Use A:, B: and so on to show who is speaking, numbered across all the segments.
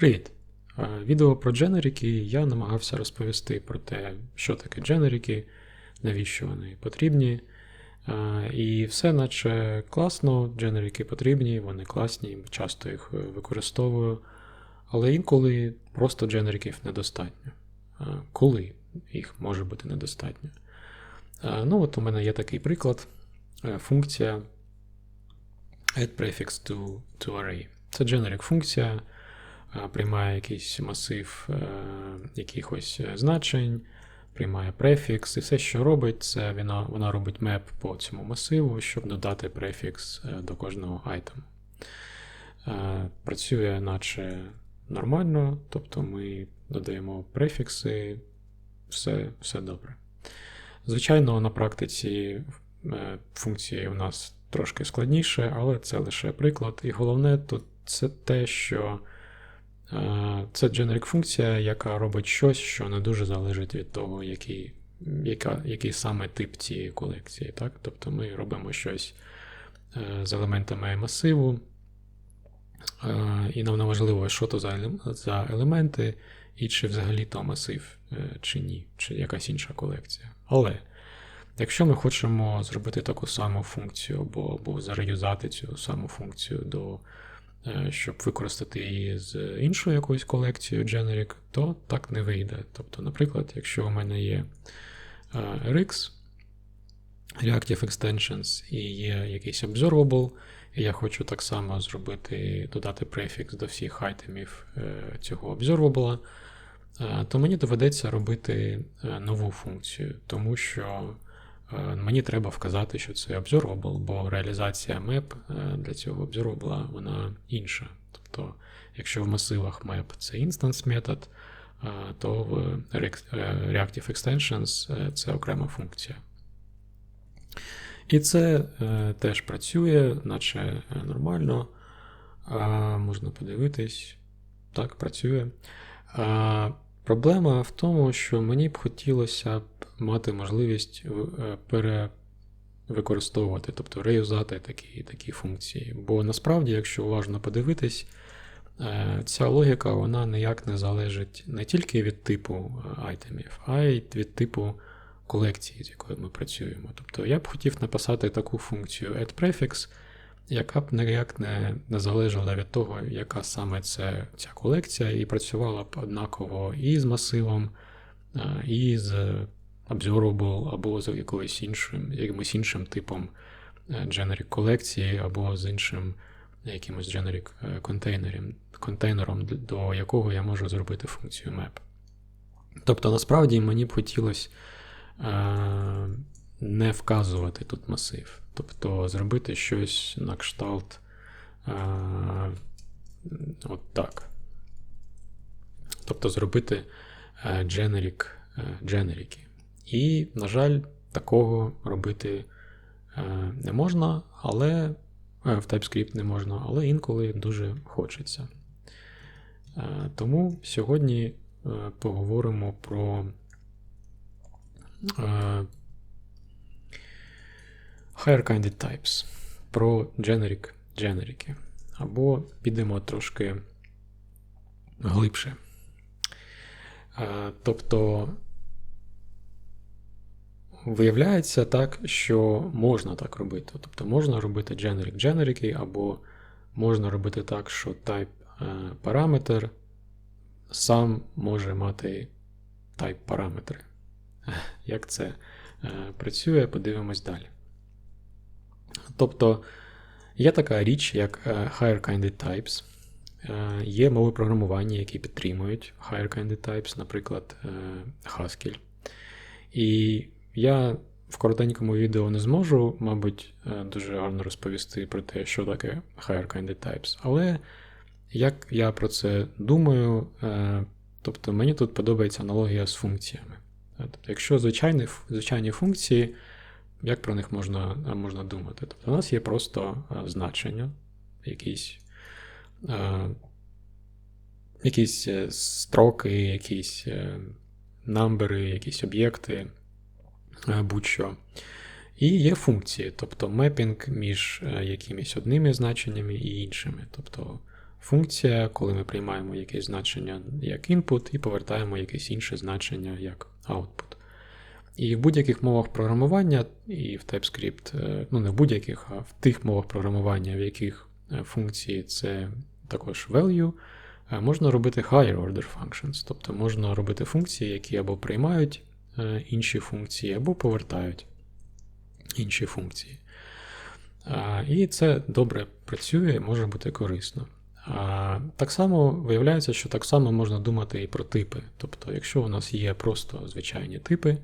A: Привіт! Е, Відео про дженерики я намагався розповісти про те, що таке дженерики, навіщо вони потрібні. Е, І все наче класно, дженерики потрібні, вони класні, часто їх е, використовую. Але інколи просто дженериків недостатньо. Коли їх може бути недостатньо? Ну, от у мене є такий приклад. Функція add prefix to, to array. Це generic функція, приймає якийсь масив е, якихось е, значень, приймає префікс, і все, що робить, це вона, вона робить меп по цьому масиву, щоб додати префікс е, до кожного айтему. Е, Працює наче нормально, тобто ми додаємо префікси, все, все добре. Звичайно, на практиці е, функції у нас трошки складніше, але це лише приклад. І головне тут це те, що е, це generic функція, яка робить щось, що не дуже залежить від того, який, яка, який саме тип цієї колекції. Так? Тобто ми робимо щось е, з елементами масиву, е, і нам не важливо, що то за, елементи, і чи взагалі то масив, е, чи ні, чи якась інша колекція. Але якщо ми хочемо зробити таку саму функцію, або, або зареюзати цю саму функцію, до, е, щоб використати її з іншою якоюсь колекцією generic, то так не вийде. Тобто, наприклад, якщо у мене є е, RX, Reactive Extensions і є якийсь observable, і я хочу так само зробити, додати префікс до всіх айтемів е, цього observable, е, то мені доведеться робити е, нову функцію, тому що е, мені треба вказати, що це observable, бо реалізація map е, для цього observable вона інша. Тобто, якщо в масивах map це instance метод, е, то в е, Reactive Extensions е, це окрема функція. І це е, теж працює, наче е, нормально. Можна подивитись. Так, працює. Проблема в тому, що мені б хотілося б мати можливість е, перевикористовувати, тобто реюзати такі, такі функції. Бо насправді, якщо уважно подивитись, е, ця логіка вона ніяк не залежить не тільки від типу е, айтемів, а й від типу колекції, з якою ми працюємо. Тобто я б хотів написати таку функцію addPrefix, яка б ніяк не, не залежала від того, яка саме це ця колекція, і працювала б однаково і з масивом, і з observable, або з якоюсь іншим, якимось іншим типом е, generic колекції, або з іншим якимось generic е, контейнером, контейнером, до якого я можу зробити функцію map. Тобто, насправді мені б хотілося е, не вказувати тут масив. Тобто зробити щось на кшталт е, от так. Тобто зробити е, generic, е, generic. І, на жаль, такого робити е, не можна, але е, в TypeScript не можна, але інколи дуже хочеться. Е, Тому сьогодні е, поговоримо про е, higher kinded types, про generic дженерики. Або підемо трошки глибше. Тобто, виявляється так, що можна так робити. Тобто можна робити generic дженерики, або можна робити так, що type е, параметр сам може мати type параметри. Як це е, працює, подивимось далі. Тобто є така річ, як е, higher kinded types. Е, Є мови програмування, які підтримують higher kinded types, наприклад, е, Haskell. І я в коротенькому відео не зможу, мабуть, дуже гарно розповісти про те, що таке higher kinded types. Але як я про це думаю, тобто мені тут подобається аналогія з функціями. Тобто, якщо звичайні, звичайні функції, як про них можна, е, можна думати? Тобто, у нас є просто е, значення, якісь, е, якісь строки, якісь намбери, якісь об'єкти, будь-що. І є функції, тобто мепінг між якимись одними значеннями і іншими. Тобто функція, коли ми приймаємо якесь значення як input і повертаємо якесь інше значення як output. І в будь-яких мовах програмування, і в TypeScript, е, ну не в будь-яких, а в тих мовах програмування, в яких е, функції це також value, е, можна робити higher order functions, тобто можна робити функції, які або приймають інші функції, або повертають інші функції. І це добре працює, може бути корисно. Так само виявляється, що так само можна думати і про типи. Тобто, якщо у нас є просто звичайні типи,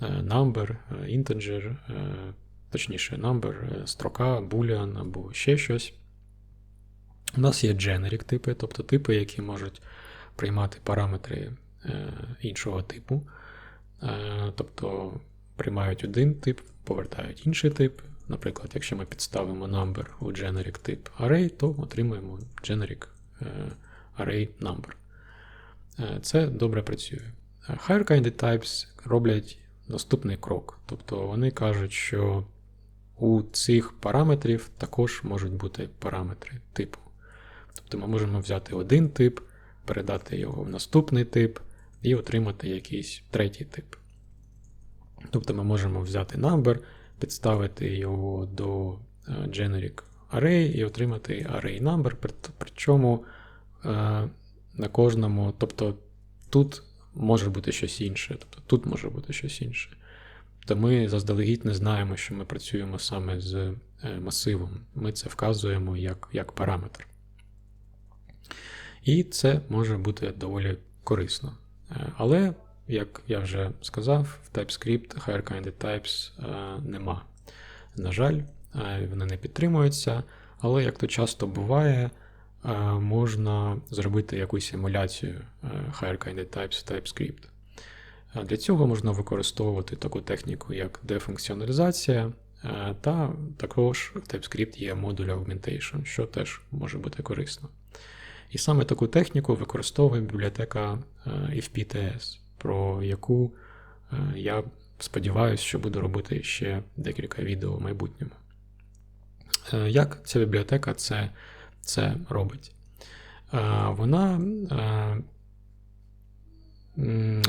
A: number, е, integer, е, точніше, number, строка, boolean або ще щось. У нас є generic типи, тобто типи, які можуть приймати параметри іншого типу. Тобто приймають один тип, повертають інший тип. Наприклад, якщо ми підставимо number у generic тип array, то отримуємо generic array number. Це добре працює. Higher kinded types роблять наступний крок. Тобто вони кажуть, що у цих параметрів також можуть бути параметри типу. Тобто ми можемо взяти один тип, передати його в наступний тип і отримати якийсь третій тип. Тобто ми можемо взяти number, підставити його до е, generic array і отримати array number, причому е, на кожному, тобто тут може бути щось інше, тобто тут може бути щось інше. То ми заздалегідь не знаємо, що ми працюємо саме з е, масивом. Ми це вказуємо як, як параметр. І це може бути доволі корисно. Е, але, як я вже сказав, в TypeScript Higher Kinded Types е, нема. На жаль, вони не підтримуються, але як то часто буває, можна зробити якусь емуляцію Higher Kinded Types в TypeScript. Для цього можна використовувати таку техніку, як дефункціоналізація, та також в TypeScript є модуль Augmentation, що теж може бути корисно. І саме таку техніку використовує бібліотека FPTS, про яку я сподіваюся, що буду робити ще декілька відео в майбутньому. Як ця бібліотека це це робить. Вона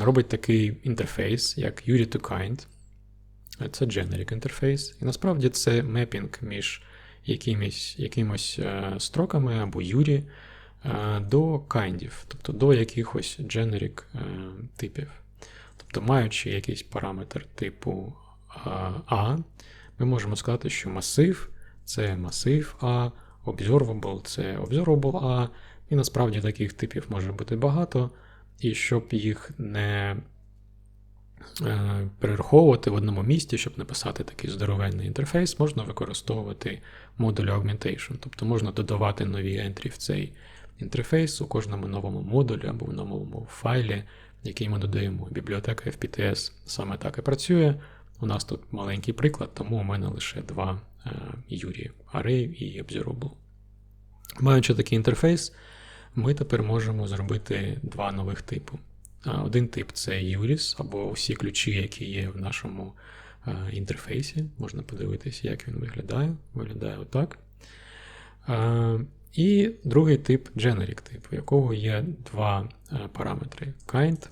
A: робить такий інтерфейс, як URI to Kind. Це generic інтерфейс. І насправді це мепінг між якимось якимось е, строками або URI е, до kindів, тобто до якихось generic е, типів. Тобто, маючи якийсь параметр типу A, ми можемо сказати, що масив це масив А. Observable це observable A, і насправді таких типів може бути багато. І щоб їх не е, перераховувати в одному місці, щоб написати такий здоровенний інтерфейс, можна використовувати модуль Augmentation. Тобто можна додавати нові ентрі в цей інтерфейс у кожному новому модулі або в новому файлі, який ми додаємо. Бібліотека FPTS саме так і працює. У нас тут маленький приклад, тому у мене лише два Юрі Array і Observable. Маючи такий інтерфейс, ми тепер можемо зробити два нових типу. Один тип це URIS, або всі ключі, які є в нашому інтерфейсі. Можна подивитися, як він виглядає. Виглядає отак. І другий тип generic тип, у якого є два параметри. Kind,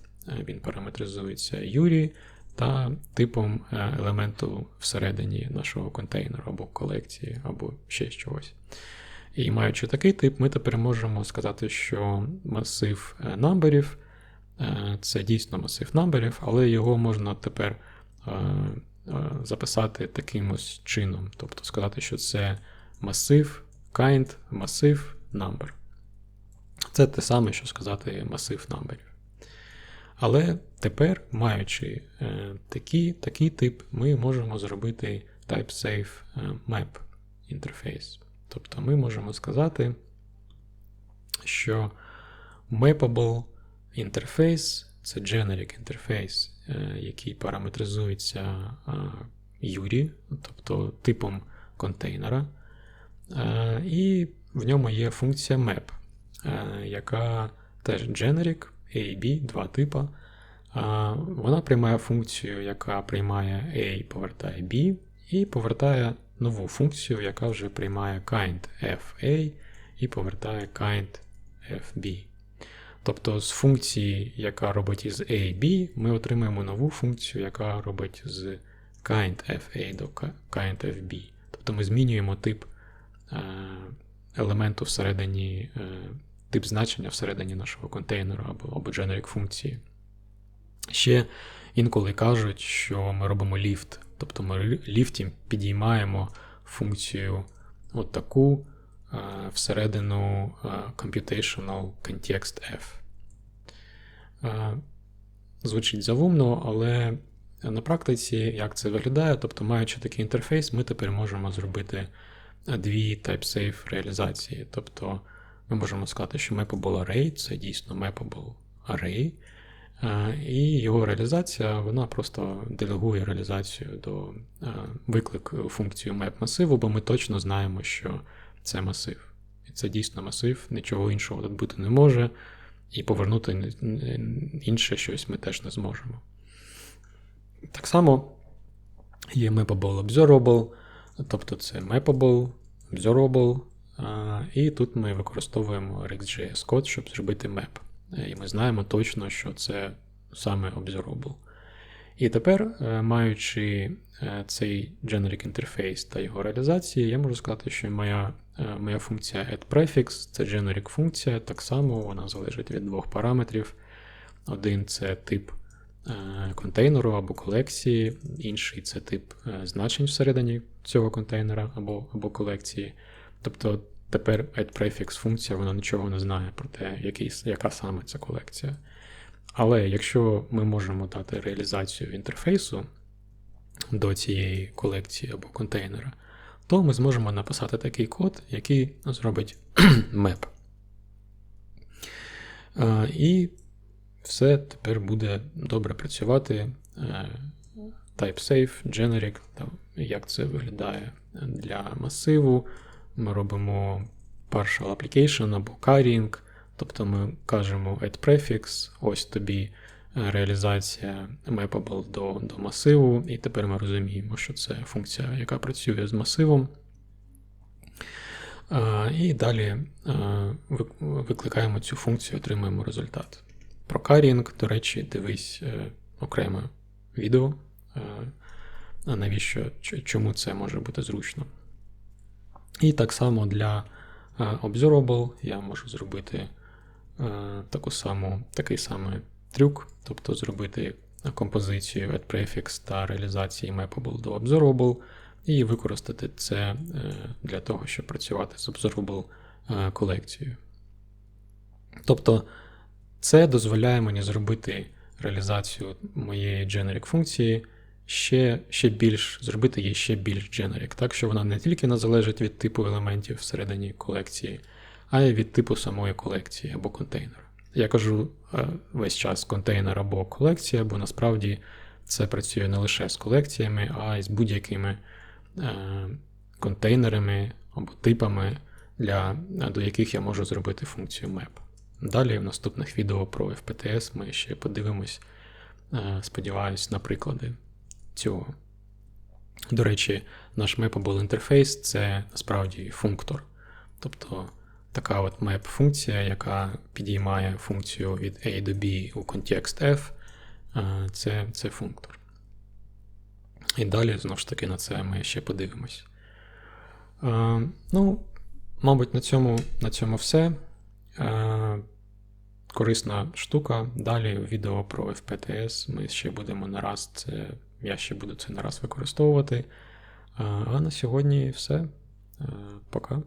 A: він параметризується URI, та типом е, елементу всередині нашого контейнеру або колекції, або ще чогось. І маючи такий тип, ми тепер можемо сказати, що масив е, намберів е, це дійсно масив намберів, але його можна тепер записати таким ось чином. Тобто сказати, що це масив, kind, масив number. Це те саме, що сказати масив намберів. Але тепер, маючи е, такий, такий тип, ми можемо зробити TypeSafe е, Map інтерфейс. Тобто ми можемо сказати, що Mappable інтерфейс це generic інтерфейс, е, який параметризується URI, тобто типом контейнера. І в ньому є функція map, яка теж generic. A, B, два типа. Вона приймає функцію, яка приймає A, повертає B, і повертає нову функцію, яка вже приймає kind FA і повертає kind FB. Тобто з функції, яка робить із A B, ми отримаємо нову функцію, яка робить з kind FA до kind FB. Тобто ми змінюємо тип е, елементу всередині, е, тип значення всередині нашого контейнеру або або generic функції. Ще інколи кажуть, що ми робимо ліфт. Тобто ми ліфті підіймаємо функцію от таку е, всередину computational context F. Звучить завумно, але на практиці, як це виглядає, тобто, маючи такий інтерфейс, ми тепер можемо зробити дві TypeSafe реалізації. Тобто ми можемо сказати, що Mappable Array це дійсно Mappable Array, і його реалізація вона просто делегує реалізацію до виклик функцію map масиву, бо ми точно знаємо, що це масив. І це дійсно масив, нічого іншого тут бути не може, і повернути інше щось ми теж не зможемо. Так само є Mappable Observable, тобто це Mappable, Observable, і тут ми використовуємо RxJS код, щоб зробити map. І ми знаємо точно, що це саме Observable. І тепер, е, маючи е, цей generic interface та його реалізації, я можу сказати, що моя е, моя функція addPrefix це generic функція, так само вона залежить від двох параметрів. Один це тип контейнеру або колекції, інший це тип значень всередині цього контейнера або або колекції. Тобто тепер addPrefix функція вона нічого не знає про те, який, яка саме ця колекція. Але якщо ми можемо дати реалізацію інтерфейсу до цієї колекції або контейнера, то ми зможемо написати такий код, який зробить map. І все тепер буде добре працювати. TypeSafe, Generic, як це виглядає для масиву. Ми робимо partial application або carrying. Тобто ми кажемо add prefix, ось тобі е, реалізація mappable до до масиву, і тепер ми розуміємо, що це функція, яка працює з масивом. І далі викликаємо цю функцію, отримуємо результат. Про carrying, до речі, дивись е, окреме відео, навіщо, чому це може бути зручно. І так само для Observable я можу зробити Е, таку саму, такий самий трюк, тобто зробити композицію add prefix та реалізації Mappable до Observable, і використати це е, для того, щоб працювати з Observable е, колекцією. Тобто це дозволяє мені зробити реалізацію моєї generic функції ще ще більш, зробити її ще більш generic, так що вона не тільки не залежить від типу елементів всередині колекції а й від типу самої колекції або контейнера. Я кажу е, весь час контейнер або колекція, бо насправді це працює не лише з колекціями, а й з будь-якими е, контейнерами або типами, для, до яких я можу зробити функцію map. Далі в наступних відео про FPTS ми ще подивимось, е, сподіваюсь, на приклади цього. До речі, наш Mappable інтерфейс це насправді функтор. Тобто така от map-функція, яка підіймає функцію від A до B у контекст F, це це функтор. І далі, знову ж таки, на це ми ще подивимось. Ну, мабуть, на цьому на цьому все. Корисна штука. Далі відео про FPTS ми ще будемо нараз це, я ще буду це не раз використовувати. А на сьогодні все. Пока.